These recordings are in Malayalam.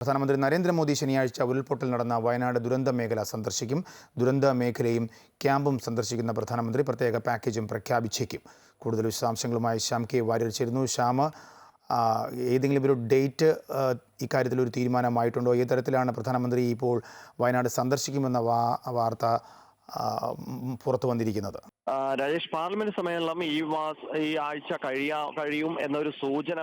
പ്രധാനമന്ത്രി നരേന്ദ്രമോദി ശനിയാഴ്ച ഉരുൾപൊട്ടൽ നടന്ന വയനാട് ദുരന്ത മേഖല സന്ദർശിക്കും. ദുരന്ത മേഖലയും ക്യാമ്പും സന്ദർശിക്കുന്ന പ്രധാനമന്ത്രി പ്രത്യേക പാക്കേജും പ്രഖ്യാപിച്ചേക്കും. കൂടുതൽ വിശദാംശങ്ങളുമായി ശ്യാം കെ വാര്യർ ചേരുന്നു. ശ്യാം ഏതെങ്കിലും ഒരു ഡേറ്റ് ഇക്കാര്യത്തിൽ ഒരു തീരുമാനമായിട്ടുണ്ടോ? ഏത് തരത്തിലാണ് പ്രധാനമന്ത്രി ഇപ്പോൾ വയനാട് സന്ദർശിക്കുമെന്ന വാർത്ത പുറത്തു വന്നിരിക്കുന്നത്? രാജേഷ് പാർലമെന്റ് സമ്മേളനം ഈ മാസ ഈ ആഴ്ച കഴിയാ കഴിയും എന്നൊരു സൂചന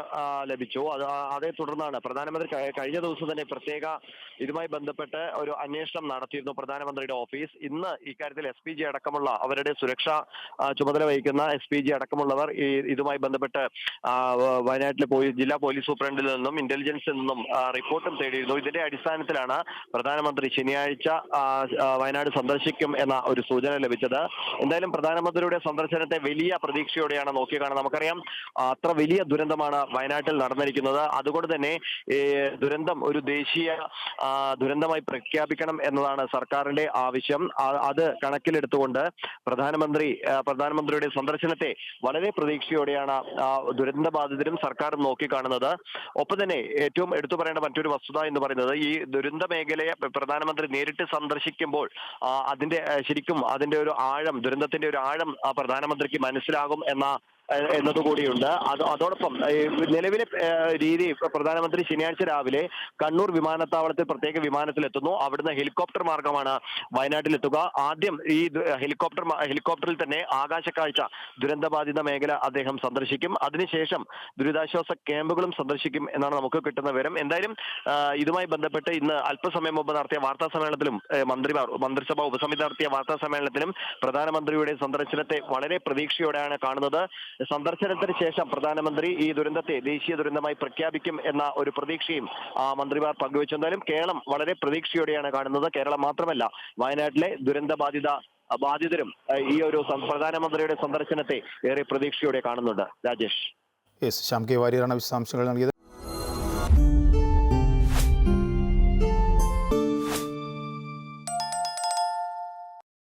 ലഭിച്ചു. അത് അതേ തുടർന്നാണ് പ്രധാനമന്ത്രി കഴിഞ്ഞ ദിവസം തന്നെ പ്രത്യേക ഇതുമായി ബന്ധപ്പെട്ട് ഒരു അന്വേഷണം നടത്തിയിരുന്നു പ്രധാനമന്ത്രിയുടെ ഓഫീസ്. ഇന്ന് ഇക്കാര്യത്തിൽ എസ് പി ജി അടക്കമുള്ള അവരുടെ സുരക്ഷ ചുമതല വഹിക്കുന്ന എസ് പി ജി അടക്കമുള്ളവർ ഈ ഇതുമായി ബന്ധപ്പെട്ട് വയനാട്ടിലെ പോയി ജില്ലാ പോലീസ് സൂപ്രണ്ടിൽ നിന്നും ഇന്റലിജൻസിൽ നിന്നും റിപ്പോർട്ടും തേടിയിരുന്നു. ഇതിന്റെ അടിസ്ഥാനത്തിലാണ് പ്രധാനമന്ത്രി ശനിയാഴ്ച വയനാട് സന്ദർശിക്കും എന്ന ഒരു സൂചന ലഭിച്ചത്. എന്തായാലും പ്രധാനമന്ത്രിയുടെ സന്ദർശനത്തെ വലിയ പ്രതീക്ഷയോടെയാണ് നോക്കിക്കാണുന്നത് നമുക്കറിയാം അത്ര വലിയ ദുരന്തമാണ് വയനാട്ടിൽ നടന്നിരിക്കുന്നത്. അതുകൊണ്ട് തന്നെ ദുരന്തം ഒരു ദേശീയ ദുരന്തമായി പ്രഖ്യാപിക്കണം എന്നതാണ് സർക്കാരിന്റെ ആവശ്യം. അത് കണക്കിലെടുത്തുകൊണ്ട് പ്രധാനമന്ത്രി പ്രധാനമന്ത്രിയുടെ സന്ദർശനത്തെ വളരെ പ്രതീക്ഷയോടെയാണ് ദുരന്ത ബാധിതരും സർക്കാരും നോക്കിക്കാണുന്നത് ഒപ്പം തന്നെ ഏറ്റവും എടുത്തു പറയേണ്ട മറ്റൊരു വസ്തുത എന്ന് പറയുന്നത് ഈ ദുരന്ത മേഖലയെ പ്രധാനമന്ത്രി നേരിട്ട് സന്ദർശിക്കുമ്പോൾ അതിന്റെ ശരിക്കും അതിന്റെ ഒരു ആഴം ദുരന്തത്തിന്റെ ഒരു ആഴം ആ, പ്രധാനമന്ത്രിക്ക് മനസ്സിലാകും എന്ന എന്നതുകൂടിയുണ്ട് അത് അതോടൊപ്പം നിലവിലെ രീതി പ്രധാനമന്ത്രി ശനിയാഴ്ച രാവിലെ കണ്ണൂർ വിമാനത്താവളത്തിൽ പ്രത്യേക വിമാനത്തിലെത്തുന്നു. അവിടുന്ന് ഹെലികോപ്റ്റർ മാർഗമാണ് വയനാട്ടിലെത്തുക. ആദ്യം ഈ ഹെലികോപ്റ്റർ ഹെലികോപ്റ്ററിൽ തന്നെ ആകാശക്കാഴ്ച ദുരന്തബാധിത മേഖല അദ്ദേഹം സന്ദർശിക്കും. അതിനുശേഷം ദുരിതാശ്വാസ ക്യാമ്പുകളും സന്ദർശിക്കും എന്നാണ് നമുക്ക് കിട്ടുന്ന വിവരം. എന്തായാലും ഇതുമായി ബന്ധപ്പെട്ട് ഇന്ന് അല്പസമയം മുമ്പ് നടത്തിയ വാർത്താ സമ്മേളനത്തിലും മന്ത്രിമാർ മന്ത്രിസഭ ഉപസമിതി നടത്തിയ വാർത്താ സമ്മേളനത്തിലും പ്രധാനമന്ത്രിയുടെ സന്ദർശനത്തെ വളരെ പ്രതീക്ഷയോടെയാണ് കാണുന്നത്. സന്ദർശനത്തിന് ശേഷം പ്രധാനമന്ത്രി ഈ ദുരന്തത്തെ ദേശീയ ദുരന്തമായി പ്രഖ്യാപിക്കും എന്ന ഒരു പ്രതീക്ഷയും മന്ത്രിമാർ പങ്കുവച്ചു. കേരളം വളരെ പ്രതീക്ഷയോടെയാണ് കാണുന്നത്. കേരളം മാത്രമല്ല വയനാട്ടിലെ ദുരന്ത ബാധിത ബാധിതരും ഈ ഒരു പ്രധാനമന്ത്രിയുടെ സന്ദർശനത്തെ ഏറെ പ്രതീക്ഷയോടെ കാണുന്നുണ്ട്. രാജേഷ്. ശ്യാം കെ വാര്യറാണ് വിശദാംശങ്ങൾ നൽകിയത്.